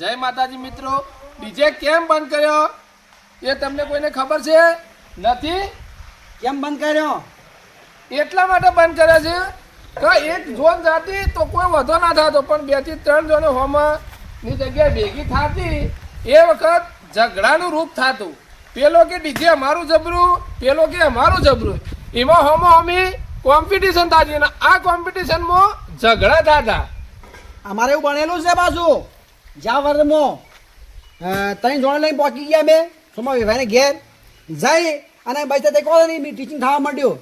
જય માતાજી મિત્રો. ડીજે કેમ બંધ કર્યો? એ તમને કોઈને ખબર છે? નથી? કેમ બંધ કર્યો? એટલા માટે બંધ કર્યો છે કે એક ઝોન જાતી તો કોઈ વધો ના થતો પણ બેથી ત્રણ ઝોન હોમાં ની જગ્યાએ ભેગી થતી એ વખત ઝઘડાનું રૂપ થતું. પેલો કે ડીજે અમારું જબરું પેલો કે અમારું જબરું. એમાં હોમો હોમી કોમ્પિટિશન થતી અને આ કોમ્પિટિશનમાં ઝઘડા થતા. અમારે એવું બનેલું છે પાછું. જ્યાં વર્ગમાં ત્રણ જોડે લઈને પહોંચી ગયા મેં સોમા વિભાઈને ઘેર જઈ અને બસ તે કહો નહીં ટીચિંગ થવા માંડ્યો.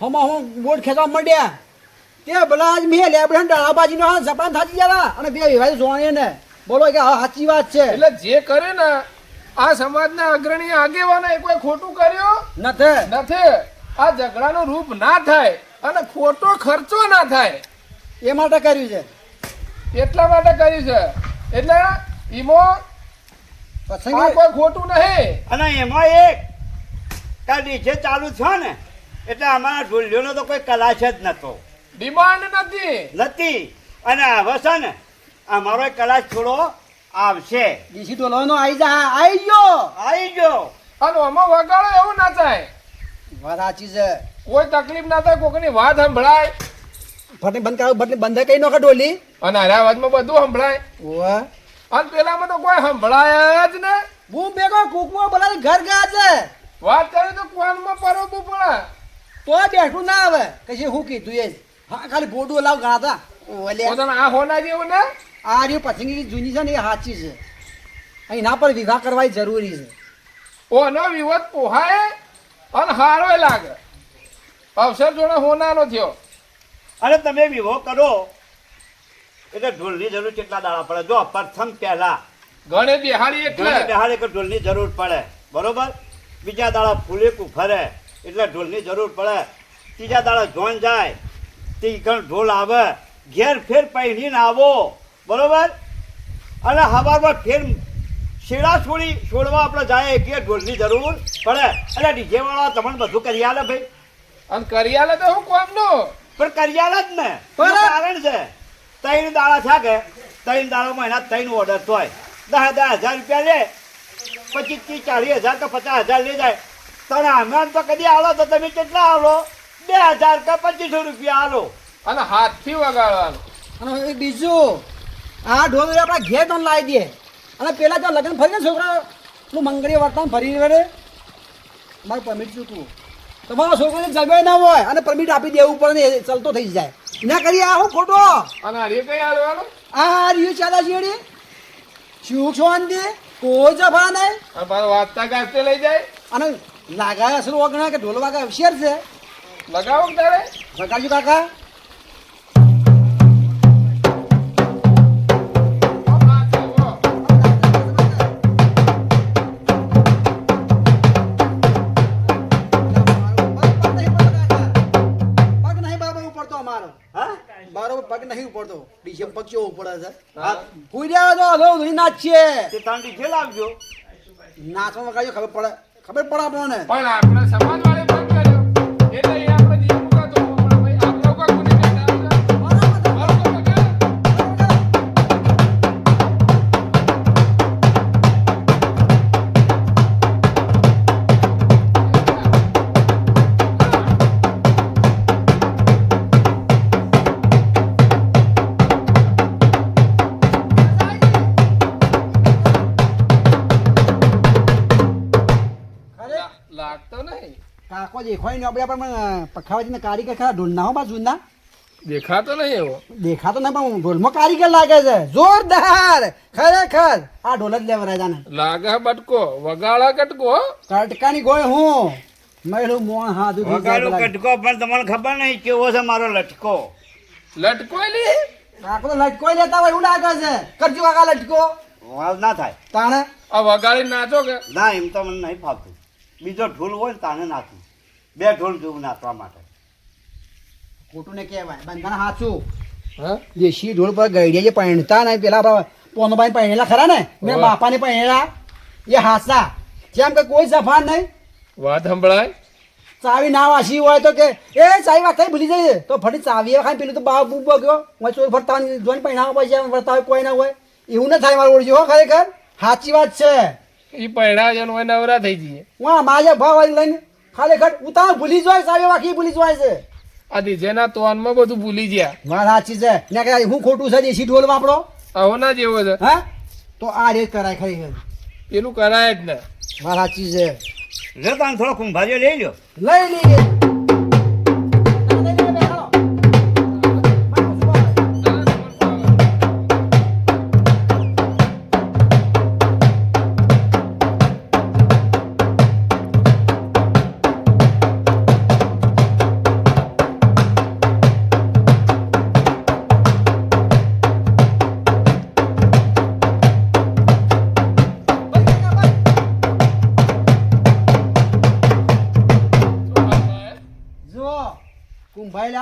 હમણાં હું બોર્ડ ખેંચવા માંડ્યા. તે ભલા આજ મેં લેબડન ડાળાબાજીનો હા સપાન થાકી ગયા અને બે વિભાઈ જોણીએ ને બોલો કે હા સાચી વાત છે. એટલે જે કરે ને આ સમાજના અગ્રણી આગેવાને કોઈ ખોટું કર્યો? નથી. નથી. આ ઝઘડાનું રૂપ ના થાય અને ખોટો ખર્ચો ના થાય. એ માટે કર્યું છે. એટલા માટે કર્યું છે. એટલે ઈમો આ કોઈ ખોટું નહીં. અને એમાં એક કાલ ડીજે ચાલુ છે ને એટલે અમારા ઢોલિયોનો તો કોઈ કલાશ જ નતો. ડિમાન્ડ નથી. નથી. અને હવે છે ને અમારો કલાશ થોડો આવશે. ડીસી ટોલાનો આવી જા આવી ગયો. આવી ગયો. અને આમાં વગાડો એવું ના થાય. વાત સાચી છે. કોઈ તકલીફ ના થાય કોકની વાત સંભળાય. ફટને બંધ કરાવ બદલે બંધ કઈ નોખા ડોલી અને હારે અવાજમાં બધું સંભળાય. ઓવા અને પેલામાં તો કોઈ સંભળાય જ ને. હું બેગો કુકમાં બોલાવે ઘર ગયા છે. વાત કરે તો કોનમાં તું પડે. તો બેઠું ના આવે. કશી હું કીધું એ હા ખાલી બોડું લાવ ગાતા હતા ઓલે આ હોના જેવું ને? આ રહ્યું પસંદગી જૂની છે ને એ સાચી છે. એના પર વિવાહ કરવાય જરૂરી છે. ઓનો વિવાદ પોહાય અને હારો લાગે. અવસર જોડે હોનાનો થયો. અને તમે વિવો કરો. એટલે ઢોલની જરૂર કેટલા દાડા પડે? જો પ્રથમ પહેલા. ગણે બિહારી એટલે. ઢોલની કે ઢોલની જરૂર પડે. બરોબર? બીજા દાડા ફૂલે ફરે એટલે ઢોલની જરૂર પડે. ત્રીજા દાડા જોન જાય. તે ઢોલ આવે. ઘેર ફેર પહેરીને આવો. બરોબર? અને હવારમાં ફેર શેડા છોડી છોડવા આપણે જાય કે ઢોલની જરૂર પડે. એટલે ડીજે વાળા તમને બધું કરી આલે ભાઈ. અને કરિયાલે તો હું કોમનું? પણ કરી આલે જ ને. કારણ છે. ત્રણ દાડા થાકે. ત્રણ દાડામાં મહિના ત્રણ ઓર્ડર થાય. દસ દસ હજાર રૂપિયા લે. પચીસ ત્રીસ ચાલીસ હજાર કે પચાસ હજાર લઈ જાય. તને અમે તો કદી આવો તો તમે કેટલા આવો બે હજાર કે પચીસો રૂપિયા આવો અને હાથથી વગાડવાનું. અને બીજું આ ઢોલ આપણા ઘેર તો લાવી દે. અને પેલા તો લગ્ન ફરીને છોકરા નું મંગળી વર્તન ફરી વળે. મારું પરમિટ ચૂકવું તમારો છોકરો જગ્યા ના હોય અને પરમિટ આપી દેવું પડે ને ચાલતો થઈ જાય. ના કરીએ આવો ખોટો. અને હરી કઈ હાલવાનું આ રહ્યું ચાલા જીડી શું છો અંદે કોઈ જફા નહીં. પાછો વાંચતા ગાજતે લઈ જાય. અને લાગાય અસર ઓગણા કે ઢોલ વાગા હોશિયાર છે? લગાવો તારે. વગાડજો કાકા. ડીજે પક્ષીઓ ઉપડે છે. રહ્યા તો હલો ધોઈ નાચીએ તે તાંડી ડીજે લાવજો નાચવા વગાડજો ખબર પડે? ખબર પડે આપણને? પણ આપણે સમાજ દેખાય ને આપણે પણ પખાવાજીને કારીગર ખરા. ઢોલના હો બા જૂના. દેખાતો નહીં એવો. દેખાતો નહીં પણ ઢોલમાં કારીગર લાગે છે. જોરદાર. ખરેખર. આ ઢોલ જ લેવા જાને લાગે બટકો. વગાડા કટકો કટકાની ગોળ હું? મેળું મોણ હાથું વગાડો કટકો પણ તમને ખબર નહીં કેવો છે મારો લટકો. લટકોયલી કાકો આખો લટકો લેતા હોય એવું લાગે છે. કરજો કાકા લટકો. વાલ ના થાય. તાણે? આ વગાડી નાચો કે? ના એમ તો મને નહીં ફાવતું. બીજો ઢોલ હોય ને તાને નાખું. બે ઢોલ જોવું નાખવા માટે. ખોટું ને કહેવાય. બંધન સાચું હા? દેશી ઢોલ પર ગઈડિયા જે પહેણતા ને પેલા આપણા પોનોભાઈ પહેણેલા ખરા ને? મેં. બાપાને પહેણેલા. એ હાસા. જેમ કે કોઈ સફાન નહીં. વાત સંભળાય? ચાવી ના વાસી હોય તો કે એ ચાવી વાત ભૂલી જઈએ. તો ફરી ચાવી ખાઈ પેલું તો બા બૂબ ગયો હું ચોર ફરતા જોઈને પહેણાવા પછી ફરતા હોય કોઈ ના હોય. એવું ના થાય મારું ઓળખ્યું હો ખરેખર? સાચી વાત છે. એ પૈણા છે હોય નવરા થઈ જઈએ. હું માજા ભાવ વાળી લઈને ઘટ ઉતાર ભૂલી જાય સાહેબ વાકી ભૂલી જાય છે? આ ડીજેના તોનમાં બધું ભૂલી ગયા. વાત સાચી છે. ને કે હું ખોટું છે દેશી ઢોલ વાપરો આવો ના જેવો છે. હા? તો આ રે કરાય ખરી પેલું કરાય જ ને. વાત સાચી છે. લે તાન થોડો કુંભારીઓ લઈ લ્યો. લઈ લઈએ.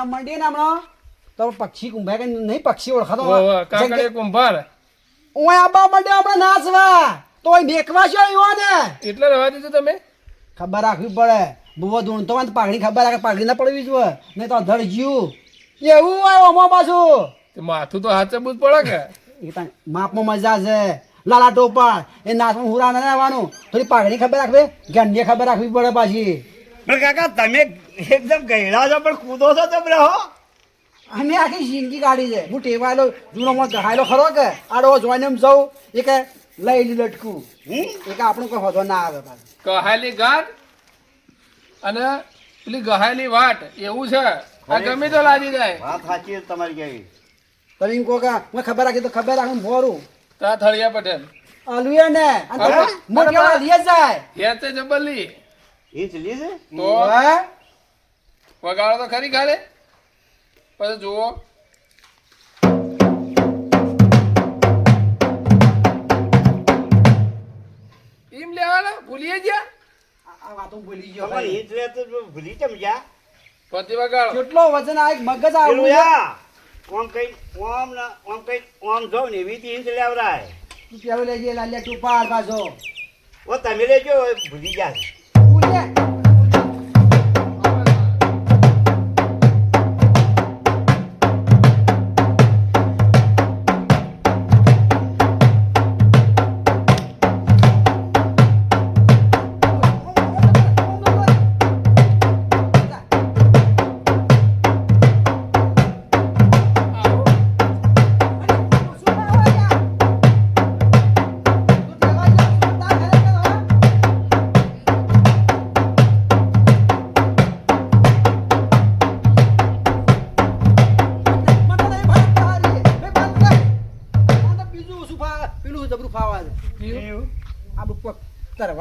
કુંભાઈ લાવ ને હમણાં? તો પક્ષી કુંભાર કઈ નહીં પક્ષી ઓળખાતો? કાકડે કુંભાર? ઓય આબા માંડ્યો આપણે નાચવા. તો મેકવા છો આવ્યો ને એટલે રહેવા દીધું તમે? ખબર રાખવી પડે. બુવો ધૂણ તો પાઘડી ખબર રાખે પાઘડી ના પડવી જોઈએ. નહીં તો અધર ગયું એવું હોય ઓમાં પાછું માથું તો હાથે બુજ પડે કે? એ માપમાં મજા છે. લાલા ટોપા એ નાચમાં હુરા ના આવવાનું થોડી પાઘડી ખબર રાખવી ગંડી ખબર રાખવી પડે પાછી. કાકા તમે એકદમ ગયડા છો પણ કૂદો છો તમે રહો અમે આખી જિંદગી કાઢી છે. હું ટેવાયેલો જૂનો માં ગહાયેલો ખરો કે? આડો જોઈને એમ જઉં એ કે લઈ લી લટકું. એ કે આપણું કોઈ હોધો ના આવે પાછું. ગહાયેલી ગાંઠ અને પેલી ગહાયેલી વાટ એવું છે. આ ગમે તો લાગી જાય. વાત સાચી તમારી કેવી તમે એમ કહો કે મને ખબર રાખી તો ખબર રાખું ભોરું તા થળિયા પટેલ. આલુએ ને. મોટા? લીએ જાય. હેતે જબલી એ જ લીધે તો? વગાડો તો ખરી ખાલે. પછી જુઓ. એમ લેવાના? ભૂલીએ ગયા? આ- આ વાતો ભૂલી ગયો તમારી ઈંચ લે તો ભૂલી ચમ ગયા? પછી વગાડો. કેટલો વજન આ એક મગજ આવ્યું આવું યા. ઓમ કઈ ઓમ ના ઓમ કઈ ઓમ જો ને એવી ઈંચ લેવરાય. તું પેલો લેજે લાલ્યા તું પાડ પાછો. ઓ તમે લેજો ભૂલી જા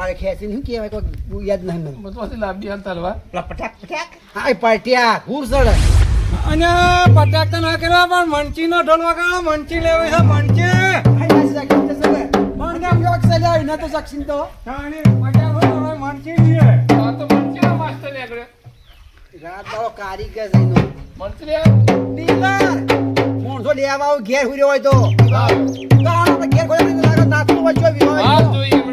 તરવાળે ખેંચીને શું કહેવાય કોઈ યાદ નહીં મને. બધું લાંબી હાલ તલવા પેલા પટાક પટાક. હાય પાટિયા ઘૂરસડ અને પટાક તો ના કરવા પણ મંચી નો ઢોલ વગાડો મંચી લેવી છે મંચી પટાક હોય તો ઘેર હુર્યો હોય